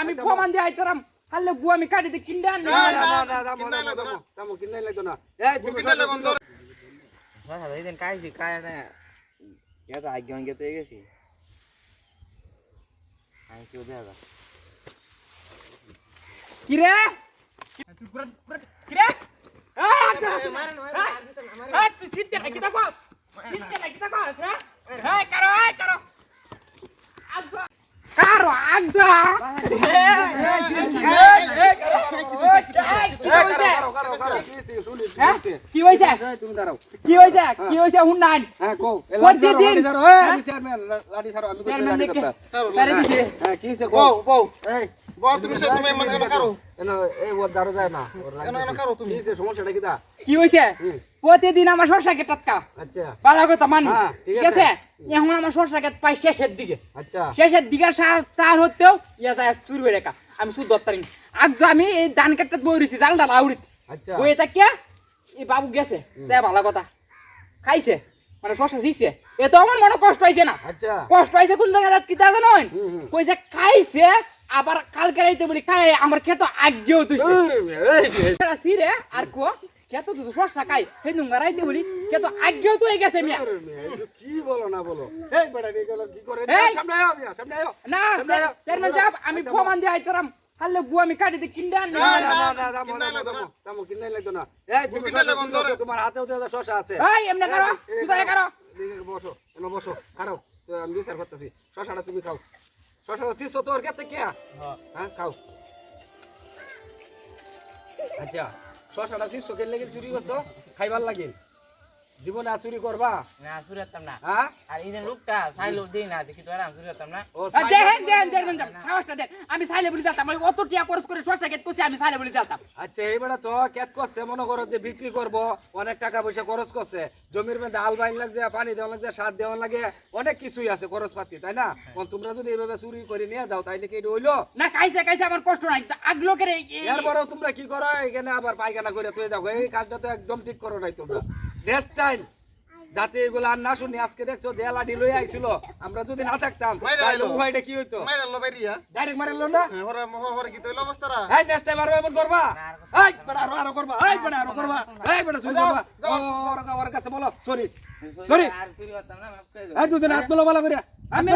আমি প্রমাণ দিয়ে আইতাম তাহলে বউ আমি কাটি দিয়ে কিনতে আনি দিন কাইছি কায় না এত আগে অঙ্গে তো গেছি আমি কেউ দেখা কিরে কিরে হ্যাঁ তুই চিনতে নাকি দেখো। চিনতে নাকি দেখো হ্যাঁ? হ্যাঁ কারও এই কারও। কারও আগদা কি হয়েছে? তুমি দাঁড়াও কি হয়েছে? কি হয়েছে? হুন নাই। হ্যাঁ কো কোন যে দিন? আমি চেয়ারম্যান লাডি সারো আমি চেয়ারম্যান দেখে সারো তারে হ্যাঁ কি সে কো বউ এই। মানে কি হয়েছে প্রতিদিন আমার টাটকা আচ্ছা। পালা কথা মানি হ্যাঁ, ঠিক আছে। এখন আমার পাই শেষের দিকে। আচ্ছা। শেষের দিকে তার হতেও ইয়া যায় চুরি হয়ে রেখা। আমি শুধু আজ আমি এই ধান কাটতে বই রয়েছি জাল ডাল আউড়িত আচ্ছা বই থাকিয়া এই বাবু গেছে। তাই ভালো কথা। খাইছে। মানে শশা দিছে এ তো আমার মনে কষ্ট হয়েছে না। আচ্ছা। কষ্ট হয়েছে কোন জায়গায়? কি তা জানো। কইছে খাইছে আবার কালকে রাইতে বলি খাই আমার খেত আগেও রে, সেটা সিরে আর কো খেত তো শশা খাই হে নুঙ্গা রাইতে বলি খেত আগেও তো হয়ে গেছে মিয়া। রে, কি বলো না বলো? এই বেটা এই গেল কি করে? এই! সামনে আয় আমি সামনে আয়। না। চেয়ারম্যান সাহেব আমি প্রমাণ দিয়ে আইতাম তাহলে বউ আমি কাটি কিনতে আনি না না না না কিন্নাই লাগতো না। কিন্নাই লাগতো না। এই তুমি শশা লাগতো তোমার হাতেও তো শশা আছে। এই এমনি করো তুই করো। এদিকে বসো এনো বসো খাও তো আমি বিচার করতেছি। শশাটা তুমি খাও। শশাটা চিসো তোর কেতে কে? হ্যাঁ। খাও। আচ্ছা শশাটা চিসো কে লেগে চুরি করছ? খাইবার লাগিল জীবনে আর চুরি করবা? না সুরাতাম না। হ্যাঁ? আর এই যে লোকটা সাইলো দিই না দেখি তো আর সুরাতাম না। ও এই দেখেন দেখেন সাহসটা দেন আমি সাইলে বলি দিতাম আমি অত টিয়া খরচ করে শশা কেট করছি আমি সাইলে বলি দিতাম। আচ্ছা তো করছে মনে করো যে বিক্রি করব অনেক টাকা পয়সা খরচ করছে জমির মধ্যে আল বাইন লাগছে পানি দেওয়া লাগছে সার দেওয়া লাগে অনেক কিছুই আছে খরচ পাতি তাই না? কোন তোমরা যদি এইভাবে চুরি করে নিয়ে যাও তাইলে কি হইল? না খাইছে খাইছে আমার কষ্ট নাই আগ লোকের এই- এই- এরপরেও তোমরা কি করো? এখানে আবার পায়খানা করে তুই যাও এই কাজটা তো একদম ঠিক করো নাই তোমরা। নেক্সট টাইম যাতে এগুলো আর না শুনি আজকে দেখছ দেয়ালা ডিলই আইছিল। আমরা যদি না থাকতাম তাহলে আইলো। কি হইতো? মাইরা লো বাইরিয়া ডাইরেক্ট মারিল না? হ্যাঁ ওরা ওরা কি তৈল অবস্থারা এই নেক্সট টাইম আরও এমন করবা? এই বড় আরও আরও করবা। এই বড় আরও করবা। এই বড় শুন করবা ওর ওর কাছে বলো সরি সরি আর চুরি করতাম না মাফ করে দাও। এই দুদিন হাত মেলো ভালো করে আমি